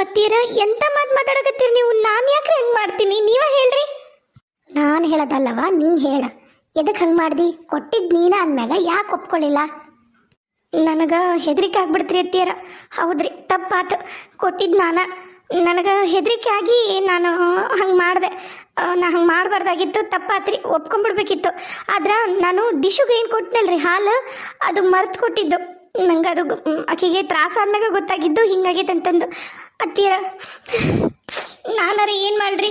ಅಯ್ಯೋ ಎಂತ ಮಾತು ಮಾತಾಡಕತ್ತೀರಿ ನೀವು? ನಾನು ಯಾಕೆ ಹಂಗೆ ಮಾಡ್ತೀನಿ? ನೀವ ಹೇಳ್ರಿ. ನಾನು ಹೇಳೋದಲ್ಲವ, ನೀ ಹೇಳ. ಎದಕ್ಕೆ ಹಂಗೆ ಮಾಡ್ದಿ? ಕೊಟ್ಟಿದ್ದು ನೀನ ಅಂದ್ಮ್ಯಾಗ ಯಾಕೆ ಒಪ್ಕೊಳ್ಳಿಲ್ಲ ನನಗೆ ಹೆದರಿಕೆ ಆಗ್ಬಿಡ್ತ್ರಿ ಅತ್ತೀರ ಹೌದ್ರಿ, ತಪ್ಪಾತು. ಕೊಟ್ಟಿದ್ದು ನಾನು. ನನಗೆ ಹೆದರಿಕೆ ಆಗಿ ನಾನು ಹಂಗೆ ಮಾಡಿದೆ. ನಾ ಹಂಗೆ ಮಾಡಬಾರ್ದಾಗಿತ್ತು, ತಪ್ಪಾತ್ರಿ. ಒಪ್ಕೊಂಡ್ಬಿಡ್ಬೇಕಿತ್ತು ಆದ್ರೆ ನಾನು ದಿಶುಗೆ ಏನು ಕೊಟ್ಟನಲ್ರಿ ಹಾಲು? ಅದು ಮರೆತು ಕೊಟ್ಟಿದ್ದು. ನಂಗೆ ಅದು ಆಕೆಗೆ ತ್ರಾಸ ಆದ್ಮ್ಯಾಗ ಗೊತ್ತಾಗಿದ್ದು ಹಿಂಗಾಗೈತೆ ಅಂತಂದು ಅತ್ತೀರ ನಾನಾರ ಏನು ಮಾಡ್ರಿ?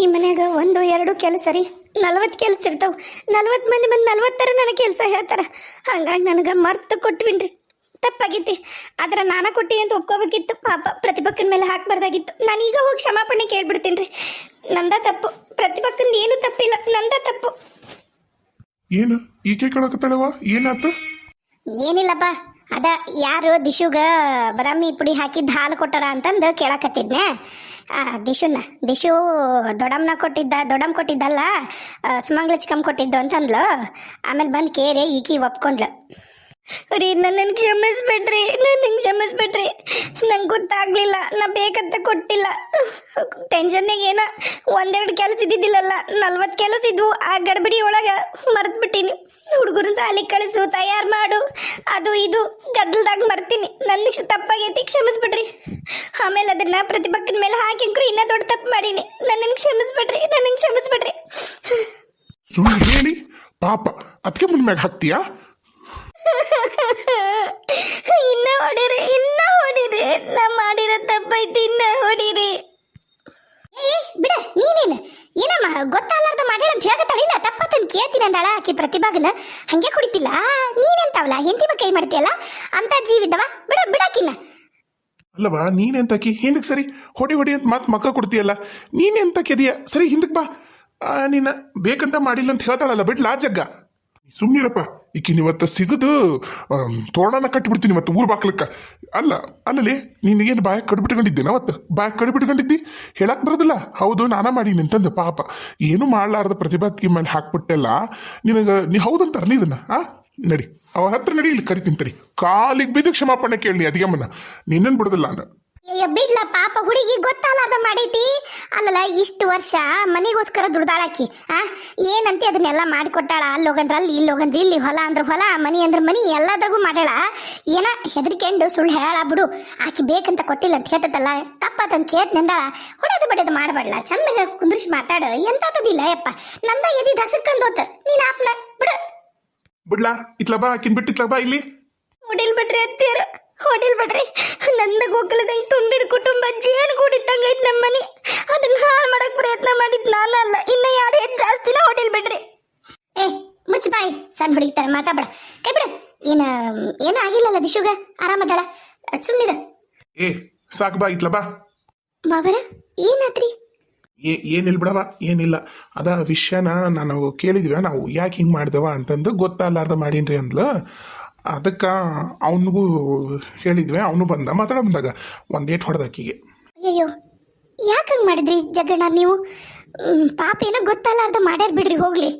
ಈ ಮನ್ಯಾಗ ಒಂದು ಎರಡು ಕೆಲಸ ರೀ. ನಲ್ವತ್ತು ಕೆಲಸ ಇರ್ತಾವ. ನಲ್ವತ್ತು ಮಂದಿ ಬಂದು ನಲ್ವತ್ತರ ನನಗೆ ಕೆಲಸ ಹೇಳ್ತಾರ. ಹಂಗಾಗಿ ನನಗೆ ಮರ್ತು ಕೊಟ್ವಿನ್ರಿ. ತಪ್ಪಾಗೈತಿ ಆದ್ರೆ ನಾನು ಕೊಟ್ಟಿ ಅಂತ ಒಪ್ಕೋಬೇಕಿತ್ತು. ಪಾಪ ಪ್ರತಿಪಕ್ಕನ ಮೇಲೆ ಹಾಕ್ಬಾರ್ದಾಗಿತ್ತು ನಾನು ಈಗ ಹೋಗಿ ಕ್ಷಮಾಪಣೆ ಕೇಳ್ಬಿಡ್ತೀನಿ ರೀ ನಂದ ತಪ್ಪು. ಪ್ರತಿಪಕ್ಕಂದು ಏನು ತಪ್ಪಿಲ್ಲ. ನಂದ ತಪ್ಪು. ಏನು? ಈಕೆ ಕೇಳಕತ್ತಳವ ಏನಾತು? ಏನಿಲ್ಲಪ್ಪ. ಅದ ಯಾರು ದಿಶುಗ ಬದಾಮಿ ಪುಡಿ ಹಾಕಿದ್ದು ಹಾಲು ಕೊಟ್ಟಾರ ಅಂತಂದು ಕೇಳಕತ್ತಿದ್ನೆ. ಆ, ದಿಶುನ ದಿಶು ದೊಡಮ್ನ ಕೊಟ್ಟಿದ್ದ ದೊಡಮ್ ಕೊಟ್ಟಿದ್ದಲ್ಲ ಸುಮಂಗ್ಲ ಚಿಕಮ್ ಕೊಟ್ಟಿದ್ದು ಅಂತಂದ್ಲು. ಆಮೇಲೆ ಬಂದು ಕೇರೆ ಈಕಿ ಒಪ್ಕೊಂಡ್ಲು. ರೀ ನನ್ನನ್ನು ಕ್ಷಮಿಸ್ಬಿಡ್ರಿ ನಿಂಗೆ ಕ್ಷಮಿಸ್ಬಿಡ್ರಿ. ನಂಗೆ ಗೊತ್ತಾಗ್ಲಿಲ್ಲ ನಾ ಬೇಕಂತ ಕೊಟ್ಟಿಲ್ಲ. ಟೆನ್ಷನ್ನಾಗ ಏನ ಒಂದೆರಡು ಕೆಲಸ ಇದ್ದಿದ್ದಿಲ್ಲಲ್ಲ ನಲ್ವತ್ತು ಕೆಲಸ ಇದ್ವು ಆ ಗಡ್ಬಿಡಿ ಒಳಗೆ ಮರ್ತ್ಬಿಟ್ಟಿನಿ. ಹುಡುಗರು ಸಾಲಿಗೆ ಕಳಿಸು ತಯಾರು ಮಾಡು. ಅದು ಇದು. ಗದ್ದಲ್ದಾಗ ಮರ್ತೀನಿ. ನನ್ನ ತಪ್ಪಾಗೈತಿ ಕ್ಷಮಿಸ್ಬಿಡ್ರಿ. ಆಮೇಲೆ ಅದನ್ನ ಪ್ರತಿಭಕ್ಕಿನ ಮೇಲೆ ಹಾಕಿಂಕ್ರು ಇನ್ನೂ ದೊಡ್ಡ ತಪ್ಪು ಮಾಡೀನಿ. ನನ್ನನ್ನು ಕ್ಷಮಿಸ್ಬಿಡ್ರಿ ನನ್ನನ್ನು ಕ್ಷಮಿಸ್ಬಿಡ್ರಿ. ಸುಳ್ಳು ಹೇಳಿ. ಪಾಪ ಅದಕ್ಕೆ ಮುನ್ ಮ್ಯಾಗ ಹಾಕ್ತೀಯಾ? ಇನ್ನ ಹೊಡಿರಿ ಇನ್ನ ಹೊಡಿರಿ. ನಾ ಮಾಡಿರೋ ತಪ್ಪೈತಿ ಇನ್ನ ಹೊಡಿರಿ ಏ ಬಿಡ ನೀನೇನು ಏನಮ್ಮ ಗೊತ್ತಲ್ಲಾರ್ದ ಮಾಡ್ಯಾಳ ಅಂತ ಹೇಳಕತ್ತಾಳಿಲ್ಲ ತಪ್ಪತ್ತನ್ ಕೇಳ್ತೀನಿ ಅಂದಾಳ ಆಕಿ ಪ್ರತಿಭಾಗನ. ಹಂಗೆ ಕುಡಿತಿಲ್ಲ. ನೀನೆಂತಾವಲ್ಲ ಹೆಂಡತಿ ಕೈ ಮಾಡ್ತೀಯಲ್ಲ? ಅಂತ ಜೀವಿದ್ದವ ಬಿಡ ಬಿಡಾಕಿನ್ನ ಅಲ್ಲವಾ, ನೀನೆಂತಕಿ? ಹಿಂದಕ್ಕೆ ಸರಿ. ಹೊಡಿ ಹೊಡಿ ಅಂತ ಮಾತು ಮಕ್ಕ ಕೊಡ್ತೀಯಲ್ಲ. ನೀನೆಂತ ಕೆದಿಯ ಸರಿ ಹಿಂದಕ್ಕೆ ಬಾ. ನಿನ್ನ ನೀನ ಬೇಕಂತ ಮಾಡಿಲ್ಲ ಅಂತ ಹೇಳ್ತಾಳಲ್ಲ, ಬಿಡ್ಲಾ ಜಗ್ಗ? ಸುಮ್ನಿರಪ್ಪ. ಈಕಿನ ಇವತ್ತು ಸಿಗದು ತೋರಣನ ಕಟ್ಟಿಬಿಡ್ತೀನಿ ಇವತ್ತು ಊರು ಬಾಕ್ಲಕ್ಕ. ಅಲ್ಲ, ಅಲ್ಲಲ್ಲಿ ಏನು ಬಾಯ ಕಡ್ಬಿಟ್ಕೊಂಡಿದ್ದೇನ ಅವತ್ತು? ಬಾಯ ಕಡ್ಬಿಟ್ಕೊಂಡಿದ್ದಿ? ಹೇಳಕ್ ಬರೋದಿಲ್ಲ. ಹೌದು, ನಾನ ಮಾಡಿ ನಿಂತಂದ ಪಾಪ. ಏನು ಮಾಡ್ಲಾರ್ದ ಪ್ರತಿಭಾತ್ಗಿ ಮೇಲೆ ಹಾಕ್ಬಿಟ್ಟೆಲ್ಲ ನಿನಗೆ, ನೀ ಹೌದಂತಾರಲ್ಲ ಇದನ್ನ? ಆ? ನಡಿ. ಅವ್ರ ಹತ್ರ ನಡಿ, ಇಲ್ಲಿ ಕರಿತೀನಿ ತಡಿ. ಕಾಲಿಗೆ ಬಿದ್ದು ಕ್ಷಮಾಪಣೆ ಕೇಳಿ ಅದಿಗಮ್ಮನ. ನಿನ್ನನ್ ಬಿಡೋದಿಲ್ಲ ನಾನು. ಬಿಡ್ಲ ಪಾಪ ಹುಡುಗಿ ಗೊತ್ತಲ್ಲ ಮಾಡೈತಿ? ಅಲ್ಲಲ್ಲ ಇಷ್ಟು ವರ್ಷ ಮನೆಗೋಸ್ಕರ ದುಡ್ದಾಳಾಕಿ ಆ? ಏನಂತೆ ಅದನ್ನೆಲ್ಲ ಮಾಡಿಕೊಟ್ಟಾಳ? ಅಲ್ಲಿ ಹೋಗಂದ್ರ ಅಲ್ಲಿ ಇಲ್ಲಿ ಹೋಗಂದ್ರ ಇಲ್ಲಿ ಹೊಲ ಅಂದ್ರ ಹೊಲ ಮನಿ ಅಂದ್ರ ಮನಿ ಎಲ್ಲದ್ರಾಗೂ ಮಾಡ್ಯಾಳ. ಏನ ಹೆದರ್ಕೆಂಡು ಸುಳ್ಳು ಹೇಳ ಬಿಡು. ಆಕಿ ಬೇಕಂತ ಕೊಟ್ಟಿಲ್ಲ ಅಂತ ಹೇಳ್ತದಲ್ಲ ತಪ್ಪತಂತ ಕೇಳ್ತಂದಾಳ ಹೊಡೆದು ಬಡೆದು ಮಾಡಬಾಡ್ಲ. ಚಂದಾಗ ಕುಂದ್ರಿಸಿ ಮಾತಾಡು. ಎಂತದಿಲ್ಲ ಯಪ್ಪ ನಂದ ಎದಿ ದಸಕ್ಕಂದೋತ ನೀನ್ ಆಪ್ಲ ಬಿಡು. ಬಿಡ್ಲಾ ಇತ್ಲ ಬಾ ಆಕಿನ್ ಬಿಟ್ಟು ಇತ್ಲ ಬಾ ಇಲ್ಲಿ. ನೋಡಿಲ್ ಬಿಡ್ರಿ ಅತ್ತೀರ ಹೊಡಿಲ್ ಬಿಡ್ರಿ. ನನ್ನ ಗೋಕುಲದಂಗೆ ತುಂಬಿದ ಕುಟುಂಬ ಜೇನು ಕೂಡಿದ್ದಂಗೈತೆ ನಮ್ಮ ಮನೆ. ಅದನ್ನ ಹಾಳು ಮಾಡಕ್ ಪ್ರಯತ್ನ ಮಾಡಿದ್ ನಾನಲ್ಲ ಇನ್ನ ಯಾರು ಹೆಚ್ಚು ಜಾಸ್ತಿನ ಹೋಟೆಲ್ ಬಿಡ್ರಿ. ಏ ಮುಚ್ಚಿ ಬಾಯಿ. ಸಣ್ಣ ಹುಡುಗಿ ತರ ಮಾತಾಡ ಕೈ ಬಿಡ. ಏನ ಏನೂ ಆಗಿಲ್ಲಲ್ಲ ದಿಶುಗ? ಆರಾಮದಳ? ಸುಮ್ಮನಿರ ಏ ಸಾಕು ಬಾ ಇತ್ಲ ಬಾ. ಮಾವರ ಏನಾತ್ರಿ? ಏ ಏನಿಲ್ಲ ಬಿಡವ ಏನಿಲ್ಲ. ಅದ ವಿಷಯನ ನಾನು ಕೇಳಿದ್ವಿ ನಾವು ಯಾಕೆ ಹಿಂಗೆ ಮಾಡ್ದವ ಅಂತಂದು ಗೊತ್ತಲ್ಲಾರ್ದ ಮಾಡೀನ್ರಿ ಅಂದ್ಲು. ಅದಕ್ಕೆ ಅವನಿಗೂ ಹೇಳಿದ್ವಿ, ಅವನು ಬಂದ, ಮಾತಾಡ ಬಂದಾಗ ಒಂದೇಟ್ ಹೊಡೆದಾಕಿಗೆ ಅಯ್ಯೋ ಯಾಕೆ ಹಂಗೆ ಮಾಡಿದ್ರಿ ಜಗಣ್ಣ ನೀವು? ಪಾಪ ಏನೋ ಗೊತ್ತಲ್ಲ ಗೊತ್ತಲ್ಲಾರ್ದ ಮಾಡ್ಯಾರ ಬಿಡ್ರಿ, ಹೋಗ್ಲಿ.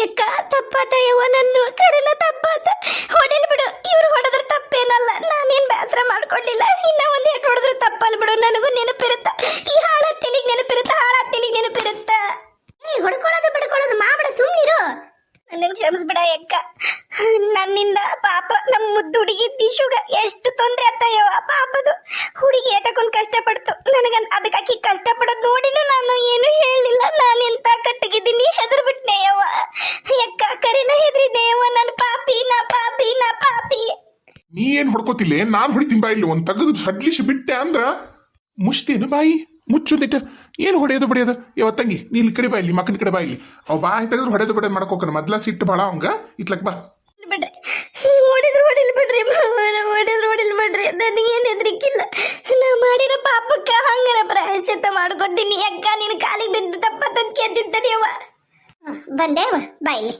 ಯಕ್ಕ ತಪ್ಪಾತ ಯವ್ವ ನನ್ನ ಕರೆನ ತಪ್ಪಾತ. ಹೊಡೆಲ್ ಬಿಡು, ಇವ್ರು ಹೊಡೆದ್ರ ತಪ್ಪೇನಲ್ಲ. ನಾನೇನು ಬೇಸರ ಮಾಡ್ಕೊಂಡಿಲ್ಲ. ಇನ್ನ ಒಂದು ಏಟ್ ಹೊಡೆದ್ರು ತಪ್ಪಲ್ ಬಿಡು, ನನಗೂ ನೆನಪಿರುತ್ತ? ಈ ಹಾಳತ್ತಿಲಿಗೆ ನೆನಪಿರುತ್ತ? ಹಾಳತ್ತಿಲಿಗೆ ನೆನಪಿರುತ್ತ? ಏ ಹೊಡ್ಕೊಳ್ಳೋದು ಬಿಡ್ಕೊಳ್ಳೋದು ಮಾಡ್ಬಿಡ ಸುಮ್ಮನಿರು ನನ್ನ ಕ್ಷಮಿಸ್ಬಿಡ ಯಕ್ಕ ನನ್ನಿಂದ ಪಾಪ ನಮ್ಮ ಮುದ್ದು ಹುಡುಗಿ ದಿಶುಗ ಎಷ್ಟು ತೊಂದ್ರೆ ಆತಯ್ಯವ ಪಾಪದು. ಹುಡುಗಿ ಏಟಕ್ಕೊಂದು ಕಷ್ಟಪಡ್ತು. ನನಗ ಅದಕ್ಕೆ ಆಕಿ ಕಷ್ಟಪಡೋದು ನೋಡಿನ ನಾನು ಏನು ಹೇಳಿಲ್ಲ ನಾನು ಎಂತ ಕಟ್ಟಗಿದ್ದೀನಿ ಹೆದರ್ ಬಿಟ್ನೆ ಯವ್ವ ಯಕ್ಕ ಕರೆನ ಹೆದರಿದೆ ಯವ್ವ ನನ್ನ ಪಾಪಿ, ನಾ ಪಾಪಿ ನಾ ಪಾಪಿ. ನೀ ಏನು ಹೊಡ್ಕೋತಿಲ್ಲ? ನಾನು ಹೊಡಿತೀನಿ ಬಾ ಇಲ್ಲಿ. ಒಂದು ತಗದು ಸಡ್ಲಿಸಿ ಬಿಟ್ಟೆ ಅಂದ್ರ ಮುಚ್ತೇನು ಬಾಯಿ. ಮುಚ್ಚುದಿಟ್ಟು ಏನು ಹೊಡೆಯೋದು ಬಡಿಯೋದು? ಯಾವತ್ತಂಗಿ ನೀ ಇಲ್ಲಿ ಕಡೆ ಬಾ ಇಲ್ಲಿ, ಮಕ್ಕನ ಕಡೆ ಬಾ ಇಲ್ಲಿ. ಅವ್ ಬಾಯಿ ತೆಗೆದು ಹೊಡೆದು ಬಡಿಯೋದು ಮಾಡ್ಕೋಕನ ಮೊದ್ಲ ಸಿಟ್ಟು ಭಾಳ ಅವಂಗ. ಇತ್ಲಕ್ ಬಾ. ಬಿಡ್ರಿ ಓಡಿದ್ರು ಹೊಡಿಲ್ ಬಿಡ್ರಿ ಮಾವನ ಹೊಡಿದ್ರು ಹೊಡಿಲ್ ಬಿಡ್ರಿ ನನಗೇನು ಹೆದರಿಕಿಲ್ಲ. ನಾ ಮಾಡಿರೋ ಪಾಪಕ್ಕ ಹಂಗರ ಪ್ರಾಯಶ್ಚಿತ್ತ ಮಾಡ್ಕೊತೀನಿ. ಅಕ್ಕ ನಿನ್ನ ಕಾಲಿಗೆ ಬಿದ್ದು ತಪ್ಪತ್ತಂತ ಅವ ಬಂದೇವ ಬಾಯ್ಲಿ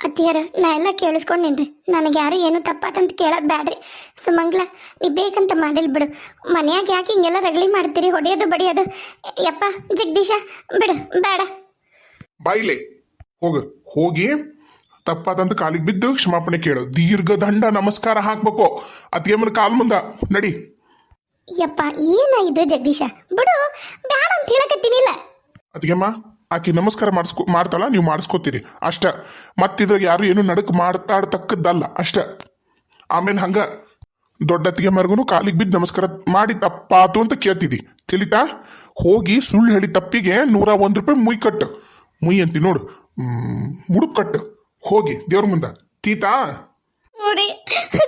ಅತ್ತಿಯರ ನಾ ಎಲ್ಲ ಕೇಳಿಸ್ಕೊಂಡೇನ್ರಿ. ನನಗೆ ಯಾರು ಏನು ತಪ್ಪಾತಂತ ಕೇಳೋದು ಬೇಡ್ರಿ ಸುಮಂಗ್ಲ ನೀ ಬೇಕಂತ ಮಾಡಿಲ್ ಬಿಡು. ಮನ್ಯಾಗ ಯಾಕೆ ಹಿಂಗೆಲ್ಲ ರಗಳಿ ಮಾಡ್ತೀರಿ? ಹೊಡೆಯೋದು ಬಡಿಯೋದು. ಯಪ್ಪ ಜಗದೀಶ ಬಿಡು ಬೇಡ. ಬಾಯಿಲೆ ಹೋಗು. ಹೋಗಿ ತಪ್ಪಾದಂತ ಕಾಲಿಗೆ ಬಿದ್ದು ಕ್ಷಮಾಪಣೆ ಕೇಳು. ದೀರ್ಘ ದಂಡ ನಮಸ್ಕಾರ ಹಾಕ್ಬೇಕು. ಅತ್ಗೆಮ್ಮನ ಕಾಲ್ ಮುಂದ. ನಡಿ. ಯಪ್ಪ ಏನ ಇದು ಜಗದೀಶ? ಬಿಡು ಬ್ಯಾಡ ಅಂತ ಹೇಳಕತ್ತೀನಿಲ್ಲ ಅದಕ್ಕೆಮ್ಮ ಆಕೆ ನಮಸ್ಕಾರ ಮಾಡಿಸ್ಕೊ ಮಾಡ್ತಾಳ ನೀವು ಮಾಡಿಸ್ಕೋತೀರಿ. ಅಷ್ಟ. ಮತ್ತಿದ್ರಾಗ ಯಾರು ಏನು ನಡಕ್ ಮಾಡ್ತಾಡ್ತಕ್ಕದ್ದಲ್ಲ ಅಷ್ಟ. ಆಮೇಲೆ ಹಂಗ ದೊಡ್ಡತ್ತಿಗೆ ಮರ್ಗುನು ಕಾಲಿಗೆ ಬಿದ್ದು ನಮಸ್ಕಾರ ಮಾಡಿ ತಪ್ಪಾತು ಅಂತ ಕೇಳ್ತಿದ್ದಿ. ತಿಳಿತಾ? ಹೋಗಿ ಸುಳ್ಳು ಹೇಳಿ ತಪ್ಪಿಗೆ ನೂರ ಒಂದು ರೂಪಾಯಿ ಮುಯ್ ಕಟ್ಟು ಮುಯ್ ಅಂತಿ ನೋಡು. ಹ್ಮ್, ಮುಡುಪ್ ಕಟ್ಟು. ಹೋಗಿ ದೇವ್ರ ಮುಂದ. ತೀತಾ? ಊರಿ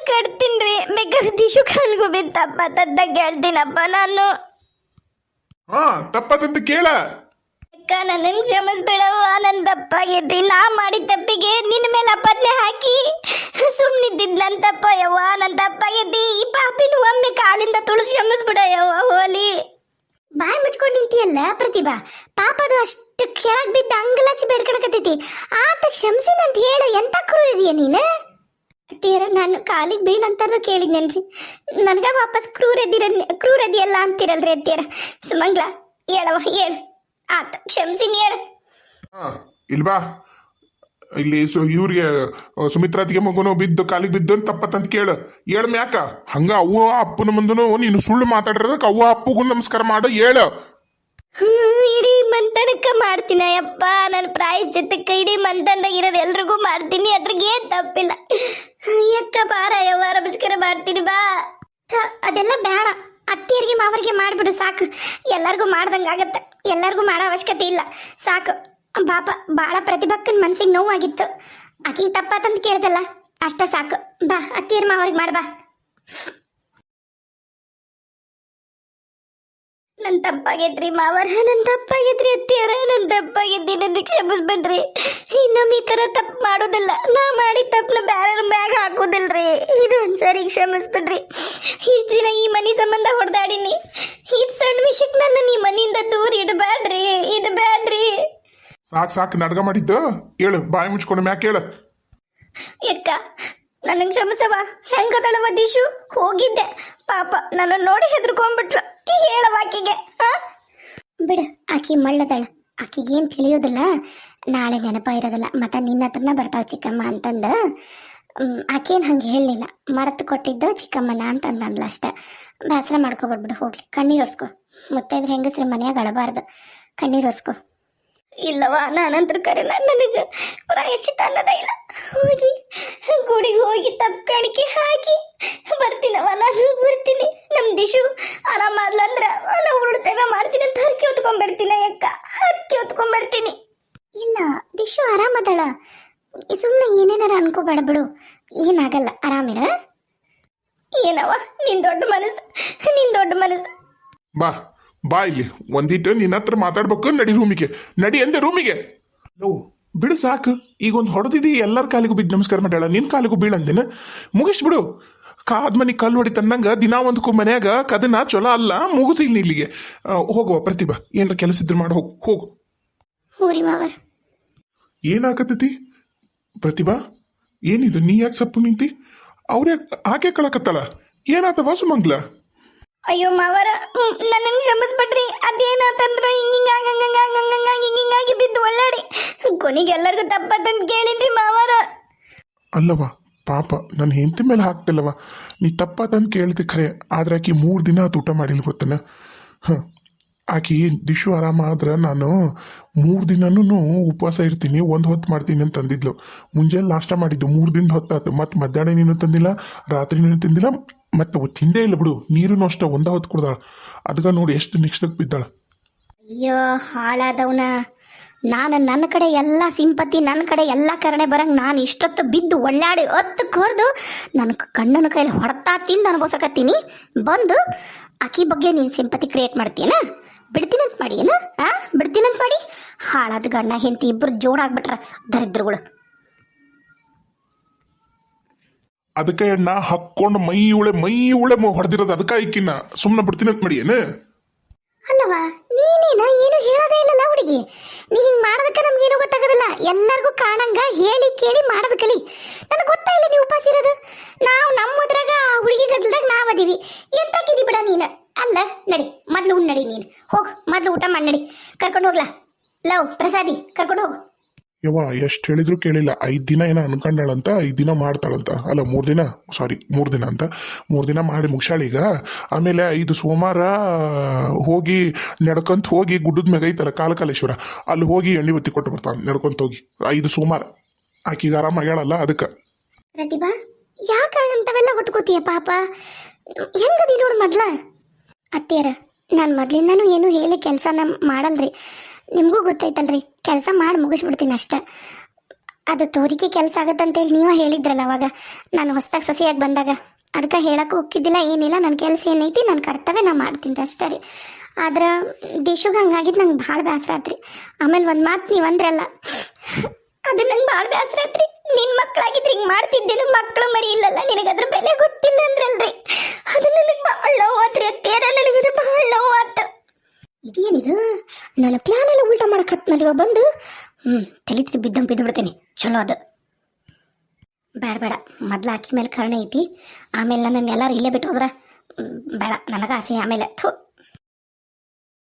ಕಟ್ತೀನ್ರಿ ಬೇಕಾದ್ರೆ ದಿಶು ಕಾಲ್ಗೂ ಬಿತ್ತಪ್ಪ ತದ್ದ ಕೇಳ್ತೀನಪ್ಪ ನಾನು. ಹಾ ತಪ್ಪತ್ತಂತ ಕೇಳ. ಅಕ್ಕ ನನ್ನನ್ನು ಕ್ಷಮಿಸ್ಬೇಡವ್ವ? ನನ್ನ ತಪ್ಪಾಗೈತಿ. ನಾ ಮಾಡಿದ ತಪ್ಪಿಗೆ ನಿನ್ನ ಮೇಲೆ ಅಪದ್ನೆ ಹಾಕಿ ಸುಮ್ಮನಿದ್ದಿದ್ ನನ್ನ ತಪ್ಪ ಯವ್ವ ನನ್ನ ತಪ್ಪಾಗೈತಿ. ಈ ಪಾಪಿನ ಒಮ್ಮೆ ಕಾಲಿಂದ ತುಳಿಸಿ ಕ್ಷಮಿಸ್ಬಿಡ ಯವ್ವ ಹೋಲಿ. ಬಾಯಿ ಮುಚ್ಕೊಂಡು ನಿಂತಿಯಲ್ಲ ಪ್ರತಿಭಾ? ಪಾಪ ಅದು ಅಷ್ಟು ಕೆಳಗ್ ಬಿದ್ದ ಅಂಗಲಾಚಿ ಬೇಡ್ಕೊಳಕತ್ತೈತಿ ಆತ ಕ್ಷಮಿಸಿನ ಅಂತ ಹೇಳು ಎಂತ ಕ್ರೂರ ಇದೆಯಾ ನೀನು? ತೀರ ನಾನು ಕಾಲಿಗೆ ಬೀಳಂತಾನು ಕೇಳಿದ್ನೇನ್ರಿ ನನಗೆ ವಾಪಸ್ ಕ್ರೂರದಿರ ಕ್ರೂರದಿಯಲ್ಲ ಅಂತೀರಲ್ರಿ ಅತ್ತೀರ ಸುಮಂಗ್ಲ ಹೇಳವ ಹೇಳು. ಆತ ಕ್ಷಮಿಸಿನಿ ಹೇಳು. ಇಲ್ವಾ ಇಲ್ಲಿ ಸು ಇವ್ರಿಗೆ ಸುಮಿತ್ರಾತಿಗೆ ಮಗುನು ಬಿದ್ದು ಕಾಲಿಗೆ ಬಿದ್ದು ಅಂತ ತಪ್ಪತ್ತಂತ ಕೇಳು. ಹೇಳ ಮ್ಯಾಕ. ಹಂಗ ಅವ್ವ ಅಪ್ಪನ ಮುಂದನು ನೀನು ಸುಳ್ಳು ಮಾತಾಡಿರೋದಕ್ಕೆ ಅವ್ವ ಅಪ್ಪಗೂ ನಮಸ್ಕಾರ ಮಾಡು ಹೇಳು. ಇಡೀ ಮಂತನಕ್ಕ ಮಾಡ್ತೀನಿ ಅಯ್ಯಪ್ಪ. ನನ್ನ ಪ್ರಾಯಶ್ಚಿತ್ತಕ್ಕೆ ಇಡೀ ಮಂತನದಾಗ ಇರೋರು ಎಲ್ರಿಗೂ ಮಾಡ್ತೀನಿ. ಅದ್ರಿಗೆ ಏನು ತಪ್ಪಿಲ್ಲ. ಯಕ್ಕ ಬಾರ ಯವ್ವ ನಮಸ್ಕಾರ ಮಾಡ್ತೀನಿ, ಬಾ. ಅದೆಲ್ಲ ಬೇಡ ಅತ್ತಿಯರಿಗೆ, ಮಾವರಿಗೆ ಮಾಡಿಬಿಡು, ಸಾಕು. ಎಲ್ಲರಿಗೂ ಮಾಡ್ದಂಗೆ ಆಗತ್ತೆ. ಎಲ್ಲರಿಗೂ ಮಾಡೋ ಅವಶ್ಯಕತೆ ಇಲ್ಲ. ಸಾಕು. ಪಾಪ ಭಾಳ ಪ್ರತಿಭಕ್ಕನ ಮನ್ಸಿಗೆ ನೋವಾಗಿತ್ತು. ಆಕಿಗೆ ತಪ್ಪಾತಂತ ಕೇಳ್ದಲ್ಲ. ಅಷ್ಟೇ ಸಾಕು. ಬಾ, ಅತ್ತಿಯರ್, ಮಾವರಿಗೆ ಮಾಡ್ ನನ್ ತಪ್ಪಾಗಿದ್ರಿ ಮಾವರ ನನ್ ತಪ್ಪಾಗೈತ್ರಿ ಅತ್ತಿಯರ ನನ್ ತಪ್ಪಾಗೈತಿ ನನ್ನ ಕ್ಷಮಿಸ್ಬಿಡ್ರಿ ಇನ್ನೊಮ್ಮೆ ಈ ತರ ತಪ್ಪು ಮಾಡೋದಿಲ್ಲ. ನಾ ಮಾಡಿ ತಪ್ಪನ ಬ್ಯಾರ ಮ್ಯಾಗ ಹಾಕೋದಿಲ್ರಿ. ಇದು ಒಂದ್ಸರಿ ಕ್ಷಮಿಸ್ಬಿಡ್ರಿ ಇಷ್ಟ ದಿನ ಈ ಮನಿ ಸಂಬಂಧ ಹೊಡೆದಾಡಿನಿ. ಈ ಸಣ್ಣ ವಿಷಯಕ್ಕೆ ನನ್ನ ಈ ಮನಿಯಿಂದ ದೂರ ಇಡಬೇಡ್ರಿ ಇಡಬೇಡ್ರಿ ಸಾಕು ಸಾಕು ನಡ್ಗ ಮಾಡಿದ್ದ. ಹೇಳು ಬಾಯಿ ಮುಚ್ಕೊಂಡು ಮ್ಯಾಕ್ ಹೇಳು. ಎಕ್ಕ ನನಗೆ ಕ್ಷಮಿಸವ ಹೆಂಗದಳವ ದಿಶು? ಹೋಗಿದ್ದೆ. ಪಾಪ ನನ್ನ ನೋಡಿ ಹೆದರ್ಕೊಂಡ್ಬಿಟ್ಲು ಆಕಿಗೆ? ಬಿಡು, ಆಕಿ ಮಳ್ಳದಳ. ಆಕಿಗೆ ಏನು ತಿಳಿಯೋದಿಲ್ಲ? ನಾಳೆ ನೆನಪ ಇರೋದಿಲ್ಲ. ಮತ್ತೆ ನಿನ್ನ ಹತ್ರನ ಬರ್ತಾಳೆ ಚಿಕ್ಕಮ್ಮ ಅಂತಂದು. ಆಕೇನು ಹಂಗೆ ಹೇಳಲಿಲ್ಲ. ಮರೆತು ಕೊಟ್ಟಿದ್ದು ಚಿಕ್ಕಮ್ಮನ ಅಂತಂದಂದ್ಲ ಅಷ್ಟೆ. ಬೇಸರ ಮಾಡ್ಕೊಬಿಡ್ಬಿಡು, ಹೋಗ್ಲಿ. ಕಣ್ಣೀರು ಒರ್ಸ್ಕೊ. ಮುತ್ತೈದ್ರೆ ಹೆಂಗಸ್ರಿ ಮನೆಯಾಗ ಅಳಬಾರ್ದು. ಕಣ್ಣೀರು ಒರ್ಸ್ಕೊ. ಇಲ್ಲವ ನಾನಂತರ ಕರೆ ನನಗೆ ಪ್ರಾಯಶ್ಚಿತ ಅನ್ನೋದ ಇಲ್ಲ. ಹೋಗಿ, ಗುಡಿಗೆ ಹೋಗಿ ತಪ್ಪು ಕಾಣಿಕೆ ಹಾಕಿ ಬರ್ತೀನವ ನಾನು ಬರ್ತೀನಿ. ನಮ್ಮ ದಿಶು ಆರಾಮಾದ್ಲಂದ್ರ ನಾವು ಉರುಳು ಸೇವೆ ಮಾಡ್ತೀನಿ ಅಂತ ಹರಕೆ ಹೊತ್ಕೊಂಡ್ಬರ್ತೀನಿ ಅಕ್ಕ ಹರಕೆ ಹೊತ್ಕೊಂಡ್ಬರ್ತೀನಿ ಇಲ್ಲ, ದಿಶು ಆರಾಮದಳ ಸುಮ್ಮನೆ ಏನೇನಾರ ಅನ್ಕೋಬೇಡ ಬಿಡು. ಏನಾಗಲ್ಲ, ಆರಾಮಿರ? ಏನವ ನಿನ್ ದೊಡ್ಡ ಮನಸ್ಸು, ನಿನ್ ದೊಡ್ಡ ಮನಸ್ಸು. ಬಾ ಬಾ ಇಲ್ಲಿ. ಒಂದಿಟ್ಟು ನಿನ್ನ ಹತ್ರ ಮಾತಾಡ್ಬೇಕು ನಡಿ ರೂಮಿಗೆ ನಡಿ ಅಂದೆ ರೂಮಿಗೆ ಲೋ ಬಿಡು ಸಾಕು. ಈಗ ಒಂದು ಹೊಡೆದಿದ್ದಿ ಎಲ್ಲರ ಕಾಲಿಗೂ ಬಿದ್ದು ನಮಸ್ಕಾರ ಮಾಡ್ಯಾಳ. ನಿನ್ನ ಕಾಲಿಗೂ ಬೀಳಂದಿನ ಮುಗಿಸ್ಬಿಡು. ಕಾದ್ ಮನಿ ಕಲ್ಲು ಹೊಡಿತನ್ನಂಗ ದಿನಾ ಒಂದಕ್ಕೂ ಮನ್ಯಾಗ ಕದನ ಚಲೋ ಅಲ್ಲ ಮುಗಿಸಿ ಇಲ್ಲಿಗೆ. ಹೋಗುವ ಪ್ರತಿಭಾ. ಏನಾರ ಕೆಲಸ ಇದ್ರೆ ಮಾಡಿ ಹೋಗು ಹೋಗು. ಏನಾಗತ್ತೈತಿ ಪ್ರತಿಭಾ ಏನಿದು? ನೀ ಯಾಕೆ ಸಪ್ಪು ನಿಂತಿ? ಅವ್ರೇ ಆಕೆ ಕಳಕತ್ತಳ? ವಾಸು ಸುಮಂಗ್ಲ? ಅಯ್ಯೋ ಮಾವರ ನನ್ನ ಕ್ಷಮಿಸ್ಬಿಟ್ರಿ? ಅದೇನಾತಂದ್ರ ಹಿಂಗಿಂಗ ಹಂಗಂಗ ಹಂಗಂಗ ಹಿಂಗಿಂಗಾಗಿ ಬಿದ್ದು ಒಳ್ಳಾಡಿ. ಕೊನೆಗೆ ಎಲ್ಲರಿಗೂ ತಪ್ಪತ್ತಂತ ಕೇಳಿನ್ರಿ ಮಾವರ. ಅಲ್ಲವ ಪಾಪ ನನ್ನ ಹೆಂಡತಿ ಮೇಲೆ ಹಾಕ್ತಿಲ್ಲವ ನೀ ತಪ್ಪಾತಂದು ಕೇಳ್ತಿ ಖರೆ, ಆದ್ರೆ ಆಕಿ ಮೂರು ದಿನ ಆತು ಊಟ ಮಾಡಿಲ್ಲ ಗೊತ್ತನ? ಹಾಂ. ಆಕಿ ದಿಶು ಆರಾಮ ಆದ್ರೆ ನಾನು ಮೂರು ದಿನನೂ ಉಪವಾಸ ಇರ್ತೀನಿ, ಒಂದು ಹೊತ್ತು ಮಾಡ್ತೀನಿ ಅಂತ ಅಂದಿದ್ಲು. ಮುಂಜಾನೆ ಲಾಸ್ಟ ಮಾಡಿದ್ದು, ಮೂರು ದಿನದ ಹೊತ್ತಾತು. ಮತ್ತು ಮಧ್ಯಾಹ್ನ ನೀನು ತಂದಿಲ್ಲ, ರಾತ್ರಿ ನೀನು ತಿಂದಿಲ್ಲ, ಮತ್ತು ತಿಂದೇ ಇಲ್ಲ ಬಿಡು. ನೀರು ಅಷ್ಟೇ, ಒಂದ ಹೊತ್ತು ಕುಡ್ದಾಳ. ಅದ್ಗ ನೋಡಿ ಎಷ್ಟು ನಿಕ್ಷಣಕ್ಕೆ ಬಿದ್ದಾಳ. ಅಯ್ಯೋ, ಹಾಳಾದವನ. ನಾನು ನನ್ನ ಕಡೆ ಎಲ್ಲ ಸಿಂಪತಿ, ನನ್ನ ಕಡೆ ಎಲ್ಲ ಕರಣೆ ಬರಂಗೆ ನಾನು ಇಷ್ಟೊತ್ತು ಬಿದ್ದು ಒಳ್ಳಾಡಿ ಹೊತ್ತು ಕೋರ್ದು ನನ್ನ ಕಣ್ಣನ ಕೈಯಲ್ಲಿ ಹೊಡ್ತಾ ತಿಂದು ಅನುಭವಿಸಕತ್ತೀನಿ. ಬಂದು ಆಕಿ ಬಗ್ಗೆ ನೀನು ಸಿಂಪತಿ ಕ್ರಿಯೇಟ್ ಮಾಡ್ತೀನ ಬಿಡ್ತೀನಂತ ಮಾಡಿ ಏನ? ಆ? ಬಿಡ್ತೀನಂತ ಮಾಡಿ? ಹಾಳಾದ ಗಣ್ಣ ಹೆಂಡತಿ ಇಬ್ಬರು ಜೋಡಾಗ್ಬಿಟ್ರ ದರಿದ್ರಗಳು. ಅದಕ್ಕೆ ನಾ ಹಕ್ಕೊಂಡು ಮೈ ಉಳೆ ಮೈ ಉಳೆ ಹೊಡೆದಿರೋದು ಅದಕ್ಕೆ ಐಕಿನ ಸುಮ್ಮನೆ ಬಿಡ್ತೀನಂತ ಮಾಡಿ ಏನು? ಅಲ್ಲವಾ ನೀನೇನ? ಏನು ಹೇಳೋದೇ ಇಲ್ಲಲ್ಲ ಹುಡುಗಿ. ನೀ ಹಿಂಗ್ ಮಾಡೋದಕ್ಕೆ ನಮ್ಗೇನು ಗೊತ್ತಾಗೋದಿಲ್ಲ. ಎಲ್ಲರಿಗೂ ಕಾಣಂಗ ಹೇಳಿ ಕೇಳಿ ಮಾಡೋದು ಕಲಿ. ನನಗೆ ಗೊತ್ತಾ ಇಲ್ಲ ನೀವು ಉಪವಾಸ ಇರೋದು ನಾವು ನಮ್ಮದ್ರಾಗ ಹುಡುಗಿ ಗದ್ದಲ್ದಾಗ ನಾವು ಅದೀವಿ. ಎಂತಾಕಿದಿ ಬಿಡ ನೀನು? ಅಲ್ಲ ನಡಿ ಮೊದ್ಲು ಉಣ್ ನಡಿ ನೀನು. ಹೋಗ್ ಮೊದ್ಲು ಊಟ ಮಾಡಿ ನಡಿ. ಕರ್ಕೊಂಡು ಹೋಗ್ಲಾ? ಲವ್ ಪ್ರಸಾದಿ ಕರ್ಕೊಂಡು ಹೋಗು. ಯವ್ವ ಎಷ್ಟು ಹೇಳಿದ್ರು ಕೇಳಿಲ್ಲ. ಐದು ದಿನ ಏನೋ ಅನ್ಕೊಂಡಾಳಂತ ಐದು ದಿನ ಮಾಡ್ತಾಳಂತ. ಅಲ್ಲ ಮೂರು ದಿನ? ಸಾರಿ ಮೂರು ದಿನ ಅಂತ. ಮೂರು ದಿನ ಮಾಡಿ ಈಗ. ಆಮೇಲೆ ಐದು ಸೋಮವಾರ ಹೋಗಿ ನಡ್ಕೊಂತ ಹೋಗಿ ಗುಡ್ಡದ ಮ್ಯಾಗ ಐತಲ್ಲ ಕಾಲಕಾಲೇಶ್ವರ ಅಲ್ಲಿ ಹೋಗಿ ಎಣ್ಣೆ ಬತ್ತಿ ಕೊಟ್ಟು ಬರ್ತಾನೆ ನಡ್ಕೊಂತ ಹೋಗಿ. ಐದು ಸೋಮವಾರ. ಆಕಿಗೆ ಆರಾಮ ಆಗ್ಯಾಳಲ್ಲ ಅದಕ್ಕೆ. ಪ್ರತಿಭಾ ಯಾಕಾಗಂತವೆಲ್ಲ ಹೊತ್ಕೋತೀಯ ಪಾಪ? ಹೆಂಗದಿ ನೋಡು ಮೊದ್ಲ? ಅತ್ತಿಯರ, ನಾನು ಮೊದಲಿಂದನೂ ಏನು ಹೇಳಿ ಕೆಲಸನ ಮಾಡಲ್ರಿ. ನಿಮಗೂ ಗೊತ್ತೈತಲ್ರಿ, ಕೆಲಸ ಮಾಡಿ ಮುಗಿಸ್ಬಿಡ್ತೀನಿ ಅಷ್ಟೆ. ಅದು ತೋರಿಕೆ ಕೆಲಸ ಆಗತ್ತಂತೇಳಿ ನೀವೇ ಹೇಳಿದ್ರಲ್ಲ ಅವಾಗ. ನಾನು ಹೊಸ್ದಾಗಿ ಸೊಸೆಯಾಗಿ ಬಂದಾಗ. ಅದಕ್ಕೆ ಹೇಳಕ್ಕೆ ಹೋಗಿದ್ದಿಲ್ಲ ಏನಿಲ್ಲ ನನ್ನ ಕೆಲಸ ಏನೈತಿ ನನ್ನ ಕರ್ತವ್ಯ ನಾ ಮಾಡ್ತೀನಿ ರೀ ಅಷ್ಟೇ ರೀ. ಆದ್ರೆ ದೇಶಕ್ಕೆ ಹಂಗಾಗಿದ್ದು ನಂಗೆ ಭಾಳ ಬೇಸರ ಆತ್ರಿ. ಆಮೇಲೆ ಒಂದು ಮಾತು ನೀವು ಅಂದ್ರಲ್ಲ, ಅದು ನಂಗೆ ಭಾಳ ಬೇಸರ ಆತ್ರಿ. ನಿನ್ನ ಮಕ್ಕಳಾಗಿದ್ರೆ ಹಿಂಗೆ ಮಾಡ್ತಿದ್ದೇನು? ಮಕ್ಕಳು ಮರಿ ಇಲ್ಲಲ್ಲ, ನಿನಗೆ ಅದ್ರ ಬೆಲೆ ಗೊತ್ತಿಲ್ಲ ಅಂದ್ರಲ್ರಿ ಅದು ನನಗೆ ಭಾಳ ನೋವು ಆತ್ರಿ ಅತ್ತೇರ ನನಗದು ಭಾಳ ನೋವು ಆತು ಇದೇನಿದು ನನ್ನ ಪ್ಲಾನ್ ಎಲ್ಲ ಉಲ್ಟಾ ಮಾಡಕತ್ನಲ್ವ ಬಂದು? ಹ್ಞೂ ತಲೆ ಬಿದ್ದಂ ಬಿದ್ದು ಬಿಡ್ತೀನಿ. ಚಲೋ ಅದು. ಬೇಡ ಬೇಡ ಮೊದ್ಲು ಆಕಿ ಮೇಲೆ ಕಾರಣ ಐತಿ. ಆಮೇಲೆ ನನ್ನ ಎಲ್ಲರೂ ಇಲ್ಲೇ ಬಿಟ್ಟು ಹೋದ್ರ ಬೇಡ ನನಗೆ ಆಸೆ ಆಮೇಲೆ. ಥು.